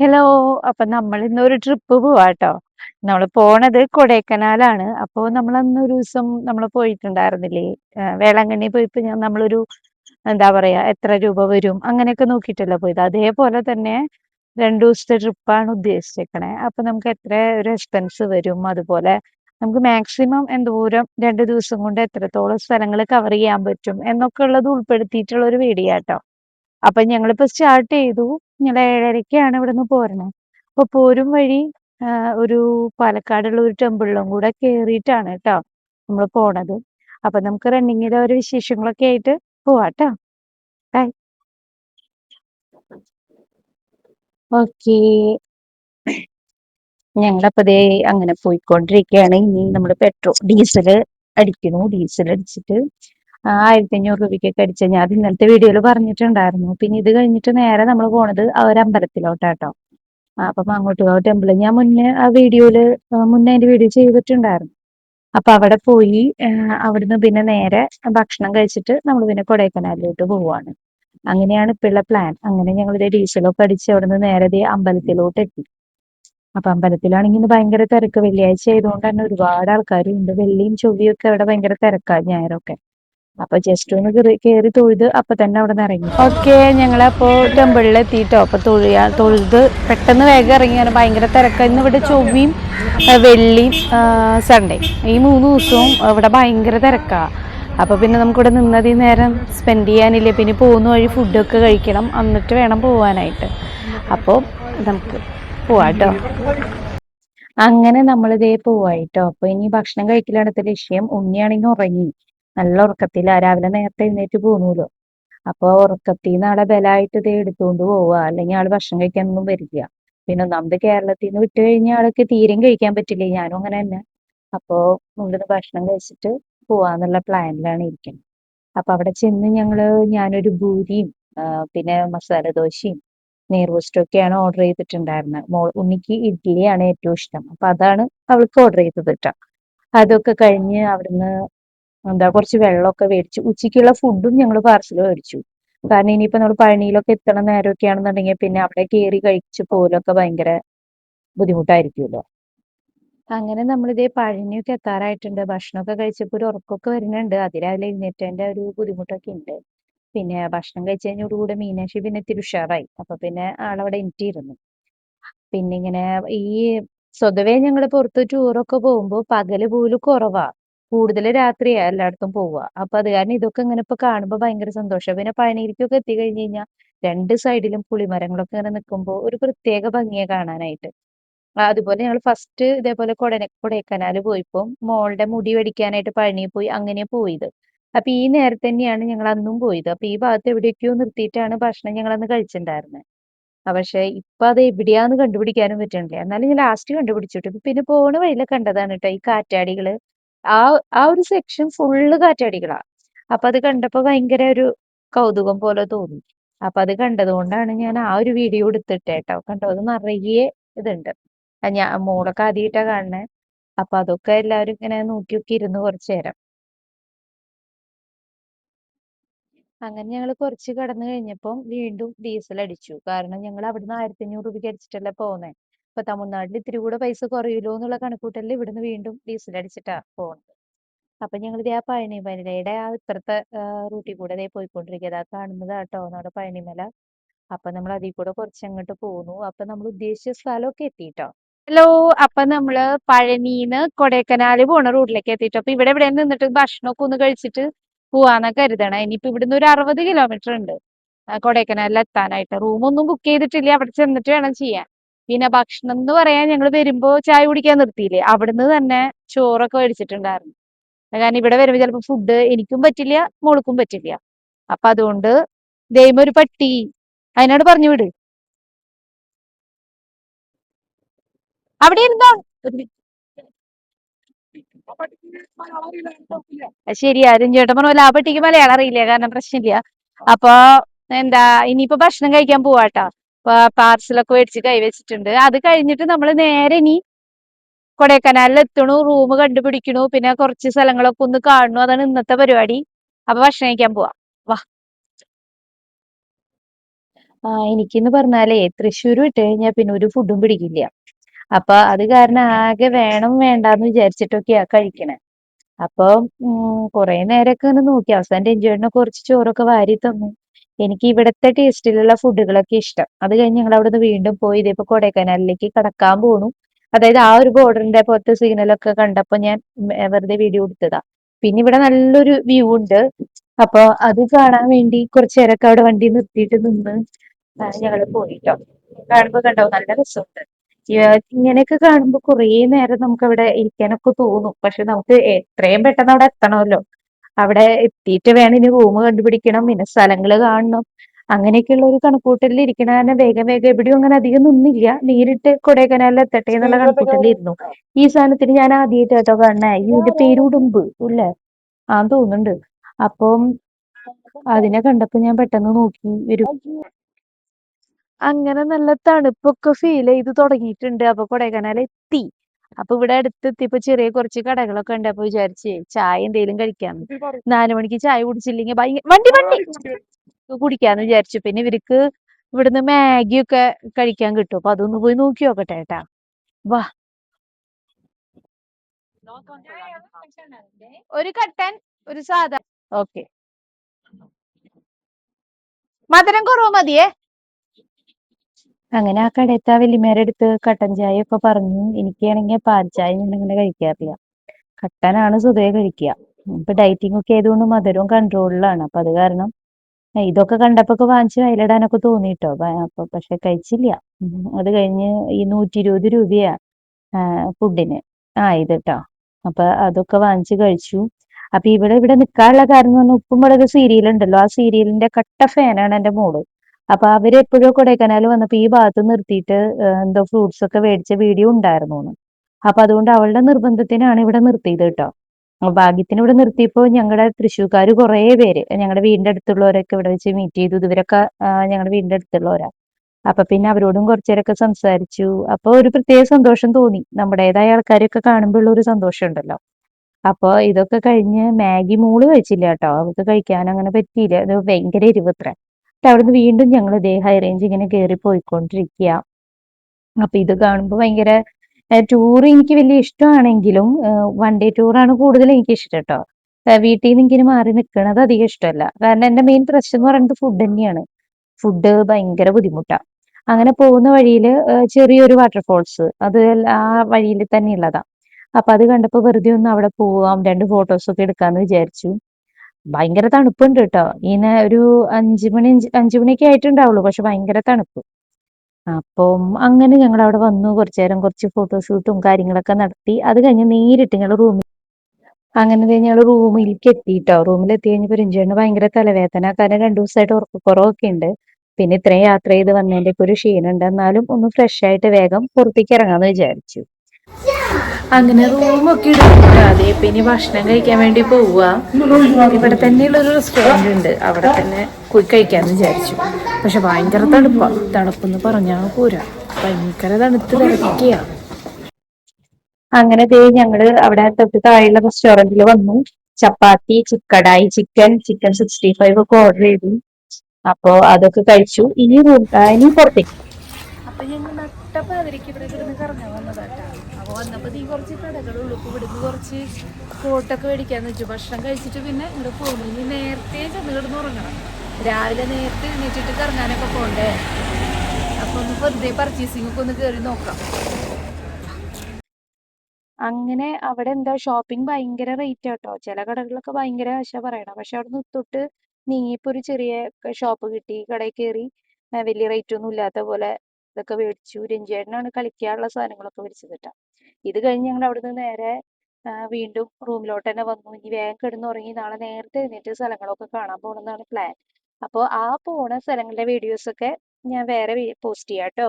Hello അപ്പൊ നമ്മൾ ഇന്ന് ഒരു ട്രിപ്പ് പോവാട്ടോ. നമ്മൾ പോണത് കൊടൈക്കനാലാണ്. അപ്പോ നമ്മൾ അന്ന് ഒരു ദിവസം നമ്മൾ പോയിട്ടുണ്ടായിരുന്നില്ലേ? വേളാങ്കണ്ണി പോയപ്പോ ഞാൻ നമ്മളൊരു എന്താ പറയാ എത്ര രൂപ വരും? അങ്ങനെയൊക്കെ നോക്കിയിട്ടല്ല പോയത്. അതേപോലെ തന്നെ രണ്ടു ദിവസത്തെ ട്രിപ്പാണ് ഉദ്ദേശിച്ചേക്കണേ. അപ്പൊ നമുക്ക് എത്ര ഒരു എക്സ്പെൻസ് വരും? അതുപോലെ നമുക്ക് മാക്സിമം എന്തോരം രണ്ട് ദിവസം കൊണ്ട് എത്രത്തോളം സ്ഥലങ്ങൾ കവർ ചെയ്യാൻ പറ്റും? എന്നൊക്കെ ഉള്ളത് ഉൾപ്പെടുത്തിയിട്ടുള്ള ഒരു വീഡിയോ കേട്ടോ അപ്പൊ ഞങ്ങളിപ്പോ സ്റ്റാർട്ട് ചെയ്തു. ഞങ്ങൾ ഏഴരയ്ക്കാണ് ഇവിടുന്ന് പോരണേ അപ്പൊ പോരും വഴി ഒരു പാലക്കാടുള്ള ഒരു ടെമ്പിളിലും കൂടെ കേറിയിട്ടാണ് കേട്ടോ നമ്മൾ പോണത്. അപ്പൊ നമുക്ക് റണ്ണിങ്ങിലെ ഓരോ വിശേഷങ്ങളൊക്കെ ആയിട്ട് പോവാട്ടോ ബൈ. ഓക്കേ. ഞങ്ങളപ്പോ ദേ അങ്ങനെ പോയിക്കൊണ്ടിരിക്കുകയാണ്. ഇനി നമ്മൾ പെട്രോൾ ഡീസൽ അടിക്കുന്നു ഡീസൽ അടിച്ചിട്ട് ആയിരത്തി അഞ്ഞൂറ് രൂപയ്ക്കൊക്കെ അടിച്ച ഞാൻ അത് ഇന്നലത്തെ വീഡിയോയിൽ പറഞ്ഞിട്ടുണ്ടായിരുന്നു. പിന്നെ ഇത് കഴിഞ്ഞിട്ട് നേരെ നമ്മൾ പോണത് ആ ഒരു അമ്പലത്തിലോട്ടാട്ടോ ആ, അപ്പം അങ്ങോട്ട് പോകാം ടെമ്പിൾ ഞാൻ മുന്നേ ആ വീഡിയോയിൽ മുന്നേ അതിന്റെ വീഡിയോ ചെയ്തിട്ടുണ്ടായിരുന്നു. അപ്പൊ അവിടെ പോയി അവിടുന്ന് പിന്നെ നേരെ ഭക്ഷണം കഴിച്ചിട്ട് നമ്മൾ പിന്നെ കൊടൈക്കനാലിലോട്ട് പോവാണ്. അങ്ങനെയാണ് ഇപ്പോഴുള്ള പ്ലാൻ. അങ്ങനെ ഞങ്ങൾ ഡീസലൊക്കെ അടിച്ച് അവിടുന്ന് നേരെ അമ്പലത്തിലോട്ട് എത്തി. അപ്പൊ അമ്പലത്തിലാണെങ്കിൽ ഇന്ന് ഭയങ്കര തിരക്ക്. വെള്ളിയാഴ്ച ആയതുകൊണ്ട് തന്നെ ഒരുപാട് ആൾക്കാരും ഉണ്ട് വെള്ളിയും ചൊവ്വയും ഒക്കെ അവിടെ ഭയങ്കര തിരക്കാണ് ഞായറൊക്കെ. അപ്പൊ ജസ്റ്റ് ഒന്ന് കയറി തൊഴുത് അപ്പൊ തന്നെ അവിടെ നിന്ന് ഇറങ്ങി. ഓക്കെ ഞങ്ങളപ്പോ ടെമ്പിളിൽ എത്തിയിട്ടോ അപ്പൊ തൊഴിയാ തൊഴുത് പെട്ടെന്ന് വേഗം ഇറങ്ങിയാണ് ഭയങ്കര തിരക്ക്. ഇന്ന് ഇവിടെ ചൊവ്വയും വെള്ളിയും സൺഡേ ഈ മൂന്ന് ദിവസവും ഇവിടെ ഭയങ്കര തിരക്കാ. അപ്പൊ പിന്നെ നമുക്കിവിടെ നിന്നതി നേരം സ്പെൻഡ് ചെയ്യാനില്ല? പിന്നെ പോകുന്ന വഴി ഫുഡൊക്കെ കഴിക്കണം. എന്നിട്ട് വേണം പോവാനായിട്ട്. അപ്പോൾ നമുക്ക് പോവാട്ടോ അങ്ങനെ നമ്മളിതേ പോവായിട്ടോ അപ്പൊ ഇനി ഭക്ഷണം കഴിക്കലാണ് ലക്ഷ്യം. ഉണ്ണിയാണെങ്കിൽ ഉറങ്ങി. നല്ല ഉറക്കത്തില്ല രാവിലെ നേരത്തെ എഴുന്നേറ്റ് പോന്നൂലോ? അപ്പൊ ഉറക്കത്തിൽ നിന്ന് ആളെ ബലമായിട്ട് ഇത് എടുത്തുകൊണ്ട് പോവുക അല്ലെങ്കിൽ ആൾ ഭക്ഷണം കഴിക്കാനൊന്നും വരില്ല. പിന്നെ ഒന്നാമത് കേരളത്തിൽ നിന്ന് വിട്ട് കഴിഞ്ഞാൽ ആൾക്ക് തീരെയും കഴിക്കാൻ പറ്റില്ല. ഞാനും അങ്ങനെ തന്നെ അപ്പോ ഇവിടുന്ന് ഭക്ഷണം കഴിച്ചിട്ട് പോവാന്നുള്ള പ്ലാനിലാണ് ഇരിക്കുന്നത് അപ്പൊ അവിടെ ചെന്ന് ഞങ്ങൾ ഞാനൊരു ഭൂരിയും പിന്നെ മസാല ദോശയും നെയ്റോസ്റ്റും ഒക്കെയാണ് ഓർഡർ ചെയ്തിട്ടുണ്ടായിരുന്നത് മോ ഉണ്ണിക്ക് ഇഡ്ഡലിയാണ് ഏറ്റവും ഇഷ്ടം. അപ്പൊ അതാണ് അവൾക്ക് ഓർഡർ ചെയ്തത് കേട്ടോ അതൊക്കെ കഴിഞ്ഞ് അവിടുന്ന് എന്താ കുറച്ച് വെള്ളമൊക്കെ മേടിച്ചു ഉച്ചയ്ക്കുള്ള ഫുഡും ഞങ്ങൾ പാർസൽ മേടിച്ചു. കാരണം ഇനിയിപ്പോ നമ്മൾ പഴനിയിലൊക്കെ എത്തണ നേരമൊക്കെ ആണെന്നുണ്ടെങ്കിൽ പിന്നെ അവിടെ കയറി കഴിച്ച് പോലൊക്കെ ഭയങ്കര ബുദ്ധിമുട്ടായിരിക്കുമല്ലോ. അങ്ങനെ നമ്മളിതേ പഴനിയൊക്കെ എത്താറായിട്ടുണ്ട്. ഭക്ഷണമൊക്കെ കഴിച്ചപ്പോൾ ഒരു ഉറക്കമൊക്കെ വരുന്നുണ്ട്. അതിരാവിലെ എഴുന്നേറ്റേന്റെ ഒരു ബുദ്ധിമുട്ടൊക്കെ ഉണ്ട്. പിന്നെ ഭക്ഷണം കഴിച്ച് കഴിഞ്ഞോടുകൂടെ മീനാക്ഷി പിന്നെ ഇത്തിരി ഉഷാറായി. അപ്പൊ പിന്നെ ആളവിടെ എനിറ്റിരുന്നു പിന്നെ ഇങ്ങനെ ഈ സ്വതവേ ഞങ്ങൾ പുറത്ത് ടൂറൊക്കെ പോകുമ്പോൾ പകൽ പോലും കുറവാ. കൂടുതൽ രാത്രിയാ എല്ലായിടത്തും പോവുക. അപ്പൊ അത് കാരണം ഇതൊക്കെ ഇങ്ങനെ ഇപ്പൊ കാണുമ്പോൾ ഭയങ്കര സന്തോഷം. പിന്നെ പഴനിയിലേക്കൊക്കെ എത്തി കഴിഞ്ഞു കഴിഞ്ഞാൽ രണ്ട് സൈഡിലും പുളിമരങ്ങളൊക്കെ ഇങ്ങനെ നിൽക്കുമ്പോൾ ഒരു പ്രത്യേക ഭംഗിയെ കാണാനായിട്ട്. അതുപോലെ ഞങ്ങൾ ഫസ്റ്റ് ഇതേപോലെ കൊടന കൊടൈക്കനാല് പോയപ്പോ മോളുടെ മുടി വെടിക്കാനായിട്ട് പഴനി പോയി അങ്ങനെ പോയത്. അപ്പൊ ഈ നേരത്തെ തന്നെയാണ് ഞങ്ങൾ അന്നും പോയത്. അപ്പൊ ഈ ഭാഗത്ത് എവിടെയൊക്കെയോ നിർത്തിയിട്ടാണ് ഭക്ഷണം ഞങ്ങൾ അന്ന് കഴിച്ചിട്ടുണ്ടായിരുന്നത് ആ, പക്ഷെ ഇപ്പൊ അത് എവിടെയാന്ന് കണ്ടുപിടിക്കാനും പറ്റണില്ല. എന്നാലും ഞാൻ ലാസ്റ്റ് കണ്ടുപിടിച്ചിട്ട്. പിന്നെ പോണ വഴിയിൽ കണ്ടതാണ് കേട്ടോ ഈ കാറ്റാടികൾ. ആ ആ ഒരു സെക്ഷൻ ഫുള്ള് കാറ്റാടികളാ അപ്പൊ അത് കണ്ടപ്പോ ഭയങ്കര ഒരു കൗതുകം പോലെ തോന്നി. അപ്പൊ അത് കണ്ടതുകൊണ്ടാണ് ഞാൻ ആ ഒരു വീഡിയോ എടുത്തിട്ടേട്ടോ. കണ്ടോ? അത് നിറയെ ഇതുണ്ട്. ഞാൻ മോളൊക്കെ ആദ്യമായിട്ടാ കാണണേ അപ്പൊ അതൊക്കെ എല്ലാവരും ഇങ്ങനെ നോക്കി നോക്കി ഇരുന്ന് കുറച്ചു നേരം. അങ്ങനെ ഞങ്ങൾ കുറച്ച് കടന്നു കഴിഞ്ഞപ്പം വീണ്ടും ഡീസൽ അടിച്ചു. കാരണം ഞങ്ങൾ അവിടുന്ന് ആയിരത്തി അഞ്ഞൂറ് രൂപയ്ക്ക് അടിച്ചിട്ടല്ലേ പോന്നെ അപ്പൊ തമിഴ്നാട്ടിൽ ഇത്തിരി കൂടെ പൈസ കുറയുമല്ലോ എന്നുള്ള കണക്കൂട്ടലിൽ ഇവിടുന്ന് വീണ്ടും ഡീസൽ അടിച്ചിട്ടാ പോകുന്നത് അപ്പൊ ഞങ്ങൾ ഇതേ ആ പഴനിമലയുടെ ആ ഇപ്പുറത്തെ റൂട്ടിൽ കൂടെ ദേ പോയിക്കൊണ്ടിരിക്കുക അതാ കാണുന്നത് കേട്ടോ നമ്മുടെ പഴനിമല അപ്പൊ നമ്മൾ അതിൽ കൂടെ കുറച്ച് അങ്ങോട്ട് പോന്നു. അപ്പൊ നമ്മൾ ഉദ്ദേശിച്ച സ്ഥലമൊക്കെ എത്തിട്ടോ. ഹലോ അപ്പൊ നമ്മൾ പഴനിന്ന് കൊടൈക്കനാല് പോണ റൂട്ടിലേക്ക് എത്തിട്ടോ. അപ്പൊ ഇവിടെ ഇവിടെ നിന്നിട്ട് ഭക്ഷണമൊക്കെ ഒന്ന് കഴിച്ചിട്ട് പോവാന്നാ കരുതണേ. ഇനിയിപ്പോ ഇവിടുന്ന് ഒരു അറുപത് കിലോമീറ്റർ ഉണ്ട്. കൊടൈക്കനാലിൽ എത്താനായിട്ട് റൂമൊന്നും ബുക്ക് ചെയ്തിട്ടില്ല. അവിടെ ചെന്നിട്ട് വേണം ചെയ്യാൻ. പിന്നെ ഭക്ഷണം എന്ന് പറയാൻ ഞങ്ങൾ വരുമ്പോ ചായ കുടിക്കാൻ നിർത്തിയില്ലേ? അവിടുന്ന് തന്നെ ചോറൊക്കെ മേടിച്ചിട്ടുണ്ടായിരുന്നു. കാരണം ഇവിടെ വരുമ്പോ ചിലപ്പോ ഫുഡ് എനിക്കും പറ്റില്ല മോൾക്കും പറ്റില്ല. അപ്പൊ അതുകൊണ്ട് ദൈവം ഒരു പട്ടി. അതിനോട് പറഞ്ഞു വിട്. അവിടെ ഇരുന്നോ? ശരി ആരും ചേട്ടൻ പറഞ്ഞ ആ പട്ടിക്ക് മലയാളം അറിയില്ല കാരണം പ്രശ്നമില്ല. അപ്പൊ എന്താ ഇനിയിപ്പോ ഭക്ഷണം കഴിക്കാൻ പോവാട്ടാ. പാർസലൊക്കെ മേടിച്ച് കൈവച്ചിട്ടുണ്ട് അത് കഴിഞ്ഞിട്ട് നമ്മൾ നേരെ ഇനി കൊടൈക്കനാലിൽ എത്തണു. റൂം കണ്ടുപിടിക്കണു. പിന്നെ കുറച്ച് സ്ഥലങ്ങളൊക്കെ ഒന്ന് കാണണു. അതാണ് ഇന്നത്തെ പരിപാടി. അപ്പൊ ഭക്ഷണം കഴിക്കാൻ പോവാം. വാ. ആ എനിക്കെന്ന് പറഞ്ഞാലേ തൃശ്ശൂർ വിട്ട് കഴിഞ്ഞാൽ പിന്നെ ഒരു ഫുഡും പിടിക്കില്ല. അപ്പൊ അത് കാരണം ആകെ വേണം വേണ്ടാന്ന് വിചാരിച്ചിട്ടൊക്കെയാ കഴിക്കണേ. അപ്പൊ കൊറേ നേരൊക്കെ ഇങ്ങനെ നോക്കി. അവസാനം എൻജോയിനെ കുറച്ച് ചോറൊക്കെ വാരി തന്നു. എനിക്ക് ഇവിടത്തെ ടേസ്റ്റിലുള്ള ഫുഡുകളൊക്കെ ഇഷ്ടം. അത് കഴിഞ്ഞ് ഞങ്ങൾ അവിടുന്ന് വീണ്ടും പോയി ഇതേപ്പോ കൊടൈക്കനാലിലേക്ക് കടക്കാൻ പോണു. അതായത് ആ ഒരു ബോർഡറിന്റെ പോലത്തെ സിഗ്നലൊക്കെ കണ്ടപ്പോ ഞാൻ വെറുതെ വീഡിയോ എടുത്തതാ. പിന്നെ ഇവിടെ നല്ലൊരു വ്യൂ ഉണ്ട്. അപ്പൊ അത് കാണാൻ വേണ്ടി കുറച്ചു നേരൊക്കെ അവിടെ വണ്ടി നിർത്തിയിട്ട് നിന്ന് ഞങ്ങൾ പോയിട്ടോ. കാണുമ്പോ കണ്ടോ നല്ല രസമുണ്ട്. ഇങ്ങനെയൊക്കെ കാണുമ്പോ കുറേ നേരം നമുക്ക് അവിടെ ഇരിക്കാനൊക്കെ തോന്നും. പക്ഷെ നമുക്ക് എത്രയും പെട്ടെന്ന് അവിടെ എത്തണമല്ലോ. അവിടെ എത്തിയിട്ട് വേണം ഇനി റൂം കണ്ടുപിടിക്കണം പിന്നെ സ്ഥലങ്ങൾ കാണണം. അങ്ങനെയൊക്കെയുള്ള ഒരു കണക്കൂട്ടലിൽ ഇരിക്കണ കാരണം വേഗം വേഗം എവിടെയും അങ്ങനെ അധികം നിന്നില്ല. നേരിട്ട് കൊടൈക്കനാലിൽ എത്തട്ടെ എന്നുള്ള കണക്കൂട്ടലിരുന്നു ഈ സാധനത്തിന് ഞാൻ ആദ്യമായിട്ട് കേട്ടോ കാണണേ. ഇതിന്റെ പേര് ഉടുമ്പ് ഇല്ലേ ആ തോന്നുന്നുണ്ട്. അപ്പം അതിനെ കണ്ടപ്പോ ഞാൻ പെട്ടെന്ന് നോക്കി വരും. അങ്ങനെ നല്ല തണുപ്പൊക്കെ ഫീൽ ചെയ്ത് തുടങ്ങിയിട്ടുണ്ട്. അപ്പൊ കൊടൈക്കനാൽ എത്തി അപ്പൊ ഇവിടെ അടുത്തെത്തിയപ്പോ ചെറിയ കുറച്ച് കടകളൊക്കെ ഉണ്ട്. അപ്പൊ വിചാരിച്ചേ ചായ എന്തേലും കഴിക്കാന്ന് നാലു മണിക്ക് ചായ കുടിച്ചില്ലെങ്കിൽ ഭയങ്കര വണ്ടി വണ്ടി! കുടിക്കാന്ന് വിചാരിച്ചു. പിന്നെ ഇവർക്ക് ഇവിടുന്ന് മാഗിയൊക്കെ ഒക്കെ കഴിക്കാൻ കിട്ടും. അപ്പൊ അതൊന്ന് പോയി നോക്കി നോക്കട്ടെ ഏട്ടാ വാ. ഒരു കട്ടൻ ഒരു സാധാ. ഓക്കെ. മധുരം കുറവ് മതിയേ? അങ്ങനെ ആ കടയത്തെ ആ വല്യമ്മേടെ അടുത്ത് കട്ടൻ ചായ ഒക്കെ പറഞ്ഞു. എനിക്കാണെങ്കിൽ പാൽ ചായ ഞാൻ അങ്ങനെ കഴിക്കാറില്ല. കട്ടനാണ് സ്വതവേ കഴിക്കുക. ഇപ്പൊ ഡയറ്റിംഗ് ഒക്കെ ആയതുകൊണ്ട് മധുരവും കൺട്രോളിലാണ് അപ്പൊ അത് കാരണം ഇതൊക്കെ കണ്ടപ്പോ വാങ്ങിച്ച് വയലിടാനൊക്കെ തോന്നിട്ടോ. അപ്പൊ പക്ഷെ കഴിച്ചില്ല. അത് കഴിഞ്ഞ് ഈ നൂറ്റി ഇരുപത് രൂപയാ ഫുഡിന് ആ ഇത് കേട്ടോ അപ്പൊ അതൊക്കെ വാങ്ങിച്ച് കഴിച്ചു. അപ്പൊ ഇവിടെ ഇവിടെ നിൽക്കാനുള്ള കാരണം ഉപ്പും മുളക് സീരിയൽ ഉണ്ടല്ലോ ആ സീരിയലിന്റെ കട്ട ഫാനാണ് എന്റെ മോൾ. അപ്പൊ അവർ എപ്പോഴും കൊടൈക്കനാൽ വന്നപ്പോ ഈ ഭാഗത്ത് നിർത്തിയിട്ട് എന്തോ ഫ്രൂട്ട്സ് ഒക്കെ മേടിച്ച വീഡിയോ ഉണ്ടായിരുന്നു അപ്പൊ അതുകൊണ്ട് അവളുടെ നിർബന്ധത്തിനാണ് ഇവിടെ നിർത്തിയത് കേട്ടോ. ഭാഗ്യത്തിന് ഇവിടെ നിർത്തിയപ്പോ ഞങ്ങളുടെ തൃശ്ശൂർക്കാർ കുറേ പേര് ഞങ്ങളുടെ വീടിന്റെ അടുത്തുള്ളവരൊക്കെ ഇവിടെ വെച്ച് മീറ്റ് ചെയ്തു. ഇവരൊക്കെ ഞങ്ങളുടെ വീടിന്റെ അടുത്തുള്ളവരാ. അപ്പൊ പിന്നെ അവരോടും കുറച്ചേരൊക്കെ സംസാരിച്ചു. അപ്പൊ ഒരു പ്രത്യേക സന്തോഷം തോന്നി. നമ്മുടേതായ ആൾക്കാരെയൊക്കെ കാണുമ്പോൾ ഉള്ള ഒരു സന്തോഷം ഉണ്ടല്ലോ. അപ്പൊ ഇതൊക്കെ കഴിഞ്ഞ് മാഗി മൂൾ കഴിച്ചില്ല കേട്ടോ. അവൾക്ക് കഴിക്കാൻ അങ്ങനെ പറ്റിയില്ല. ഭയങ്കര എരിവത്ര അവിടുന്ന് വീണ്ടും ഞങ്ങൾ ഇതേ ഹൈ റേഞ്ച് ഇങ്ങനെ കയറി പോയിക്കൊണ്ടിരിക്കുക അപ്പൊ ഇത് കാണുമ്പോൾ ഭയങ്കര ടൂർ എനിക്ക് വലിയ ഇഷ്ടമാണെങ്കിലും വൺ ഡേ ടൂറാണ് കൂടുതൽ എനിക്ക് ഇഷ്ടം കേട്ടോ വീട്ടിൽ നിന്ന് ഇങ്ങനെ മാറി നിൽക്കുന്നത് അധികം ഇഷ്ടമല്ല. കാരണം എന്റെ മെയിൻ പ്രശ്നം എന്ന് പറയുന്നത് ഫുഡ് തന്നെയാണ്. ഫുഡ് ഭയങ്കര ബുദ്ധിമുട്ടാണ് അങ്ങനെ പോകുന്ന വഴിയിൽ ചെറിയൊരു വാട്ടർഫോൾസ് അത് ആ വഴിയിൽ തന്നെ ഉള്ളതാ. അപ്പൊ അത് കണ്ടപ്പോൾ വെറുതെ ഒന്ന് അവിടെ പോവാം രണ്ട് ഫോട്ടോസ് ഒക്കെ എടുക്കാന്ന് വിചാരിച്ചു. ഭയങ്കര തണുപ്പുണ്ട് കേട്ടോ ഇങ്ങനെ ഒരു അഞ്ചു മണി അഞ്ചു മണിയൊക്കെ ആയിട്ടുണ്ടാവുള്ളൂ. പക്ഷെ ഭയങ്കര തണുപ്പ്. അപ്പം അങ്ങനെ ഞങ്ങൾ അവിടെ വന്നു. കുറച്ചു നേരം കുറച്ച് ഫോട്ടോഷൂട്ടും കാര്യങ്ങളൊക്കെ നടത്തി. അത് കഴിഞ്ഞ് നേരിട്ട് ഞങ്ങൾ റൂമിൽ അങ്ങനെ ഞങ്ങൾ റൂമിലേക്ക് എത്തിയിട്ടോ റൂമിൽ എത്തി കഴിഞ്ഞപ്പോൾ രഞ്ജുവിന് ഭയങ്കര തലവേദന. കാരണം രണ്ടു ദിവസമായിട്ട് ഉറക്കക്കുറവൊക്കെ ഉണ്ട്. പിന്നെ ഇത്രയും യാത്ര ചെയ്ത് വന്നതിന്റെ ഒക്കെ ഒരു ക്ഷീണുണ്ട് എന്നാലും ഒന്ന് ഫ്രഷ് ആയിട്ട് വേഗം പുറത്തേക്ക് ഇറങ്ങാന്ന് വിചാരിച്ചു. അങ്ങനെ റൂമൊക്കെ അതേ പിന്നെ ഭക്ഷണം കഴിക്കാൻ വേണ്ടി പോവുക ഇവിടെ തന്നെയുള്ള ഒരു റെസ്റ്റോറന്റ് ഉണ്ട്. അവിടെ തന്നെ പോയി കഴിക്കാമെന്ന് വിചാരിച്ചു. പക്ഷെ ഭയങ്കര തണുപ്പാണ് തണുപ്പെന്ന് പറഞ്ഞാൽ പോരാ. ഭയങ്കര തണുത്ത് തിരക്കിയ അങ്ങനെ ദേ ഞങ്ങൾ അവിടെ തൊട്ട് താഴെയുള്ള റെസ്റ്റോറന്റിൽ വന്നു. ചപ്പാത്തി ചിക്കടായി ചിക്കൻ ചിക്കൻ സിക്സ്റ്റി ഫൈവ് ഒക്കെ ഓർഡർ ചെയ്തു. അപ്പോ അതൊക്കെ കഴിച്ചു. ഇനി റൂം ഇനി പുറത്തേക്ക്. അപ്പൊ ഞങ്ങൾ നട്ടപ്പാതിരിക്ക് ഇവിടെ കിടന്ന് കറങ്ങാൻ വന്നതാട്ടാ. അപ്പൊ വന്നപ്പോ ഈ കുറച്ച് കടകളുള്ളൂ ഇപ്പോൾ ഇവിടുന്ന് കുറച്ച് കോട്ടൊക്കെ മേടിക്കാന്ന് വെച്ചു. ഭക്ഷണം കഴിച്ചിട്ട് പിന്നെ ഇവിടെ പോകുന്നു ഇനി നേരത്തെ ചെന്ന് കിടന്ന് ഉറങ്ങണം. രാവിലെ നേരത്തെ എണീറ്റിട്ട് കറങ്ങാനൊക്കെ പോണ്ടേ? അപ്പൊ ഒന്ന് വെറുതെ പർച്ചേസിംഗ് ഒക്കെ ഒന്ന് കയറി നോക്കാം. അങ്ങനെ അവിടെ എന്താ ഷോപ്പിംഗ് ഭയങ്കര റേറ്റ് കേട്ടോ ചില കടകളിലൊക്കെ ഭയങ്കര ആശ പറയണം. പക്ഷെ അവിടെ നിന്ന് തൊട്ട് നീങ്ങിയപ്പോ ഒരു ചെറിയ ഷോപ്പ് കിട്ടി. കടയിൽ കയറി വലിയ റേറ്റ് ഒന്നും ഇല്ലാത്ത പോലെ ഇതൊക്കെ മേടിച്ചു. രഞ്ജിയേട്ടനാണ് കളിക്കാനുള്ള സാധനങ്ങളൊക്കെ മേടിച്ചത് കേട്ടോ. ഇത് കഴിഞ്ഞ് ഞങ്ങൾ അവിടുന്ന് നേരെ വീണ്ടും റൂമിലോട്ട് തന്നെ വന്നു. ഇനി വേഗം കിടന്നുറങ്ങി നാളെ നേരത്തെ എഴുന്നേറ്റ് സ്ഥലങ്ങളൊക്കെ കാണാൻ പോകണമെന്നാണ് പ്ലാൻ അപ്പോൾ ആ പോണ സ്ഥലങ്ങളുടെ വീഡിയോസ് ഒക്കെ ഞാൻ വേറെ പോസ്റ്റ് ചെയ്യാം കേട്ടോ